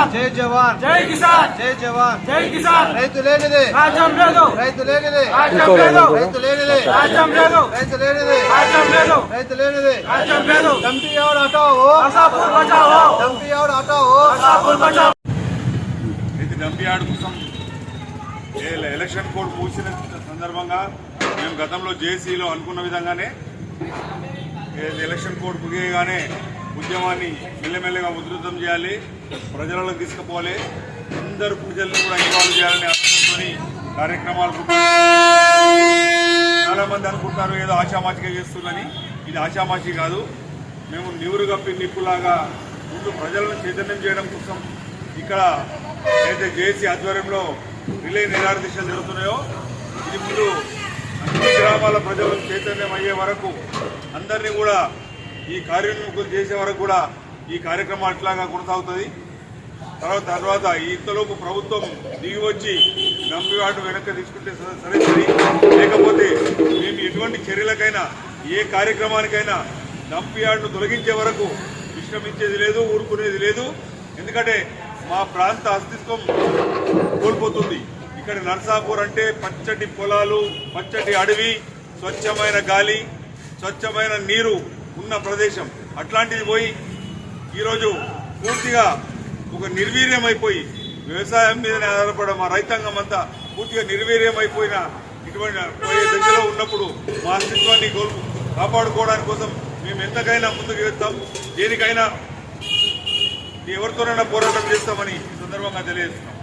కిసాన్ జై జవాన్. జై కిసాన్. జై జవాన్. జై కిసాన్. రైతు లేనిదే. రాజ్యం లేదు. రైతు లేనిదే. రాజ్యం లేదు. రైతు లేనిదే. రాజ్యం లేదు. రైతు లేనిదే. రాజ్యం లేదు. రైతు లేనిదే. రాజ్యం లేదు. డంపీ హటావో నర్సాపూర్ బచావో డంపీ హటావో నర్సాపూర్ బచావో ఇది డంప్ యార్డ్ కోసం ఎలక్షన్ కోడ్ మూసిన సందర్భంగా మేము గతంలో జేసీలో అనుకున్న విధంగానే ఎలక్షన్ కోడ్ ముగియగానే ఉద్యమాన్ని మెల్లమెల్లగా ఉధృతం చేయాలి ప్రజలకు తీసుకుపోవాలి అందరు ప్రజల్ని కూడా ఇన్వాల్వ్ చేయాలని ఆలోచించుకొని కార్యక్రమాలు చాలామంది అనుకుంటారు ఏదో ఆషామాషిగా చేస్తుందని. ఇది ఆషామాషి కాదు. మేము నీరు కప్పి నిప్పులాగా ముందు ప్రజలను చైతన్యం చేయడం కోసం ఇక్కడ అయితే జేసీ ఆధ్వర్యంలో రిలే నిరాహార దీక్షలు జరుగుతున్నాయో ఇది ముందు అన్ని గ్రామాల ప్రజలు చైతన్యం అయ్యే వరకు అందరినీ కూడా ఈ కార్యక్రమం చేసే వరకు కూడా ఈ కార్యక్రమం అట్లాగా కొనసాగుతుంది. తర్వాత తర్వాత ఇంతలోపు ప్రభుత్వం దిగి వచ్చి నంబివాడు వెనక్కి తీసుకుంటే సరే సరి లేకపోతే మేము ఎటువంటి చర్యలకైనా ఏ కార్యక్రమానికైనా డంపియార్డ్ను తొలగించే వరకు విశ్రమించేది లేదు ఊరుకునేది లేదు. ఎందుకంటే మా ప్రాంత అస్తిత్వం కోల్పోతుంది. ఇక్కడ నర్సాపూర్ అంటే పచ్చటి పొలాలు పచ్చటి అడవి స్వచ్ఛమైన గాలి స్వచ్ఛమైన నీరు ఉన్న ప్రదేశం అట్లాంటిది పోయి ఈరోజు పూర్తిగా ఒక నిర్వీర్యం అయిపోయి వ్యవసాయం మీదనే ఆధారపడ మా రైతాంగం అంతా పూర్తిగా నిర్వీర్యం అయిపోయిన ఇటువంటి పోయే దశలో ఉన్నప్పుడు మా అస్తిత్వాన్ని కోల్పు కాపాడుకోవడానికి కోసం మేము ఎంతకైనా ముందుకు వెళ్తాం. దేనికైనా ఎవరితోనైనా పోరాటం చేస్తామని ఈ సందర్భంగా తెలియజేస్తున్నాం.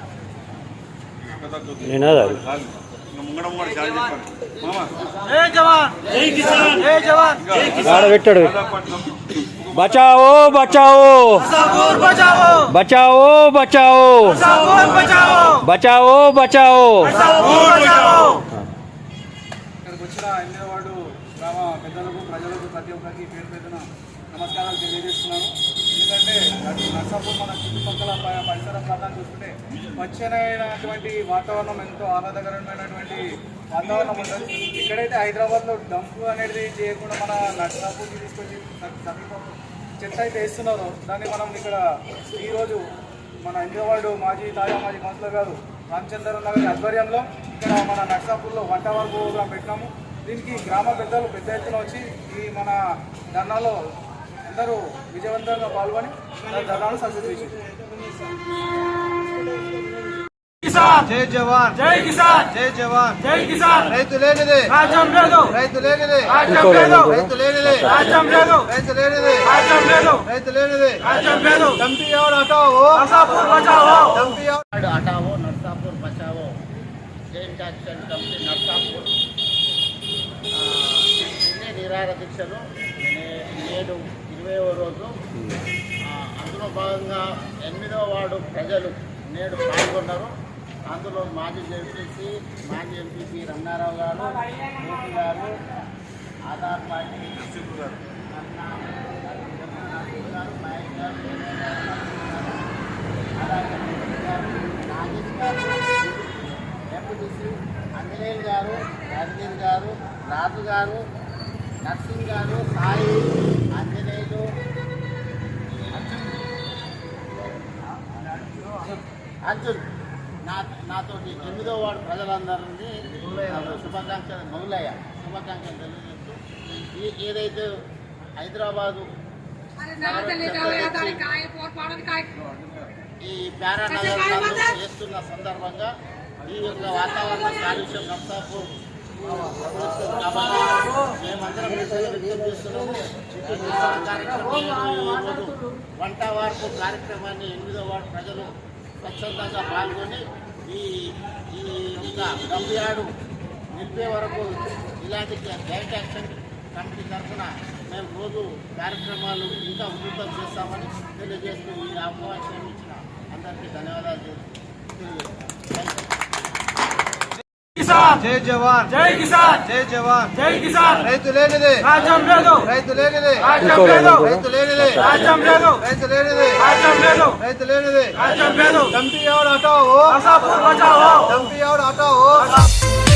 ముంగడ ముంగడ చాలా చెప్పాను పెట్టాడు. బచావో బచావో. బచావో బచావో. బచావో బచావో. ఇక్కడికి వచ్చిన ఎనిమిదో వార్డు గ్రామ పెద్దలకు ప్రజలకు ప్రతి ఒక్కరికి పేరు పేరున నమస్కారాలు తెలియజేస్తున్నాను. ఎందుకంటే నర్సాపూర్ మన చుట్టుపక్కల పరిసర ప్రాంతాన్ని చూసుకుంటే పచ్చనైనటువంటి వాతావరణం ఎంతో ఆహ్లాదకరమైనటువంటి వాతావరణం ఉంటుంది ఎక్కడైతే హైదరాబాద్లో డంపు అనేది చేయకుండా మన నర్సాపూర్కి తీసుకొచ్చి సమీపం చెత్త అయితే వేస్తున్నారో దాన్ని మనం ఇక్కడ ఈరోజు మన ఇంద్రవాడు మాజీ తాజా మాజీ కౌన్సిలర్ గారు రామచంద్ర నగర్ ఆధ్వర్యంలో ఇక్కడ మన నర్సాపూర్లో వంట వారు పెట్టినాము. దీనికి గ్రామ పెద్దలు పెద్ద ఎత్తున వచ్చి ఈ మన ధర్నాలో అందరూ విజయవంతంగా పాల్గొని ధర్నాను సక్సెస్ చేసింది జై జవాన్! జై కిసాన్! జై జవాన్! జై కిసాన్! రైతు లేనిదే! రాజ్యం లేదు! రైతు లేనిదే! రాజ్యం లేదు! రైతు లేనిదే! రాజ్యం లేదు! రైతు లేనిదే! రాజ్యం లేదు! రైతు లేనిదే! రాజ్యం లేదు! డంపీ ఎవడు హటావో నర్సాపూర్ బచావో! డంపీ నాడు హటావో Narsapur Bachao? Joint action committee Narsapur. నిన్నే నిరాహార దీక్షలు నేడు ఇరవైవ రోజు. అందులో భాగంగా ఎనిమిదవ వార్డు ప్రజలు నేడు పాల్గొన్నారు. అందులో మాజీ జడ్పీసీ మాజీ ఎంపీపీ రంగారావు గారు మోదీ గారు ఆధార్ పార్టీ గారు. గారు నాయక్ గారు అలాగే నాగేష్ గారు ఎంపీటీసీ అంజనేయులు గారు యాదగిరి గారు రాజు గారు నర్సింగ్ గారు సాయి ఆంజనేయులు అర్జున్ నా నాతోటి ఎనిమిదో వార్డు ప్రజలందరినీ శుభాకాంక్షలు మొగులయ్య శుభాకాంక్షలు తెలియజేస్తూ ఏదైతే హైదరాబాదు ఈ పారానగర్ చేస్తున్న సందర్భంగా ఈ యొక్క వాతావరణ కాలుష్యం నర్సాపూర్ మేమందరం వంట వార్పు కార్యక్రమాన్ని ఎనిమిదో వార్డు ప్రజలు స్వచ్ఛందంగా పాల్గొని ఈ ఈ యొక్క గంభీరాడు నిలిపే వరకు ఇలాంటి డైరెక్ట్ యాక్షన్ కమిటీ తరఫున మేము రోజు కార్యక్రమాలు ఇంకా ఉధృతం చేస్తామని తెలియజేస్తూ ఈ అవకాశం ఇచ్చిన అందరికీ ధన్యవాదాలు. తెలియజేస్తాం కిసాన్! జై జవాన్! జై కిసాన్! జై జవాన్! జై కిసాన్! రైతు లేనిదే! రాజ్యం లేదు! రైతు లేనిదే! రాజ్యం లేదు! రైతు లేనిదే! రాజ్యం లేదు! రైతు లేనిదే! రాజ్యం లేదు! రైతు లేనిదే! రాజ్యం లేదు! డంపీ ఎవడు హటావో నర్సాపూర్ బచావో డంపీ ఎవడు హటావో